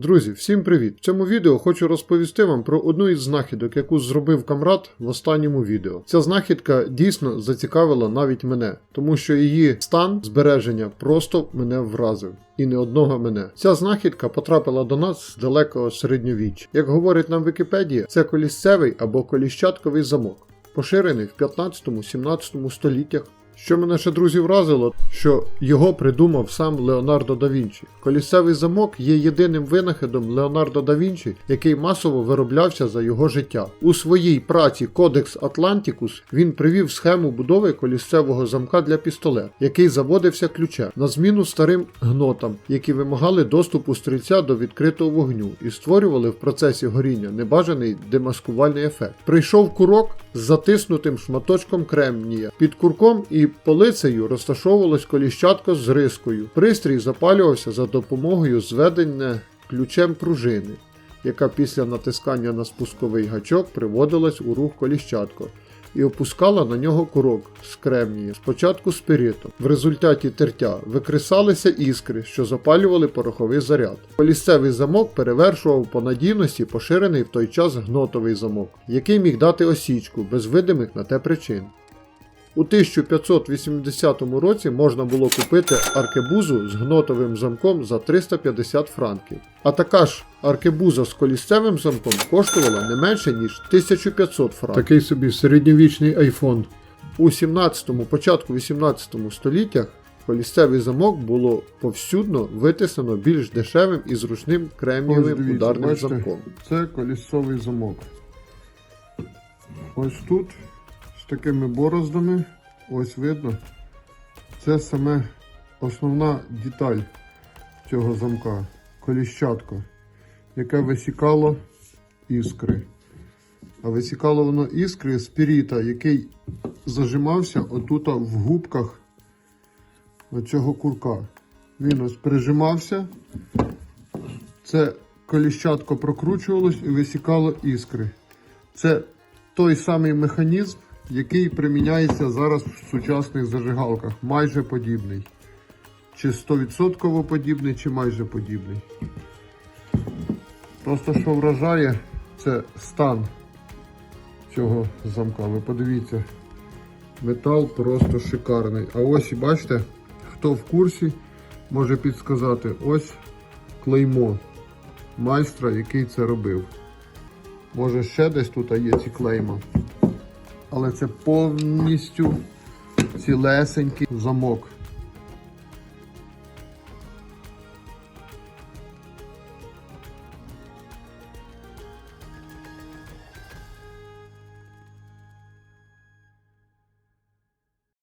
Друзі, всім привіт! В цьому відео хочу розповісти вам про одну із знахідок, яку зробив камрад в останньому відео. Ця знахідка дійсно зацікавила навіть мене, тому що її стан збереження просто мене вразив. І не одного мене. Ця знахідка потрапила до нас з далекого середньовіччя. Як говорить нам Вікіпедія, це колісцевий або коліщатковий замок, поширений в 15-17 століттях. Що мене ще друзі вразило, що його придумав сам Леонардо да Вінчі. Колісевий замок є єдиним винахідом Леонардо да Вінчі, який масово вироблявся за його життя. У своїй праці Кодекс Атлантикус він привів схему будови колісцевого замка для пістолет, який заводився ключем на зміну старим гнотам, які вимагали доступу стрільця до відкритого вогню і створювали в процесі горіння небажаний демаскувальний ефект. Прийшов курок з затиснутим шматочком кремнія. Під курком і полицею розташовувалось коліщатко з рискою. Пристрій запалювався за допомогою зведення ключем пружини, яка після натискання на спусковий гачок приводилась у рух коліщатко. І опускала на нього курок з кремнія, спочатку спиритом. В результаті тертя викресалися іскри, що запалювали пороховий заряд. Полісцевий замок перевершував по надійності поширений в той час гнотовий замок, який міг дати осічку без видимих на те причин. У 1580 році можна було купити аркебузу з гнотовим замком за 350 франків. А така ж аркебуза з колісцевим замком коштувала не менше ніж 1500 франків. Такий собі середньовічний айфон. У 17-му, початку 18 століттях колісцевий замок було повсюдно витиснено більш дешевим і зручним кремнієвим ударним замком. Це колісовий замок. Ось тут такими бороздами, ось видно. Це саме основна деталь цього замка. Коліщатко, яке висікало іскри. А висікало воно іскри з піріта, який зажимався отут в губках цього курка. Він ось прижимався. Це коліщатко прокручувалось і висікало іскри. Це той самий механізм, який приміняється зараз в сучасних зажигалках. Майже подібний. Чи 100% подібний, чи майже подібний. Просто що вражає, це стан цього замка. Ви подивіться, метал просто шикарний. А ось бачите, хто в курсі, може підсказати, ось клеймо майстра, який це робив. Може ще десь тут є ці клейма. Але це повністю цілесенький замок.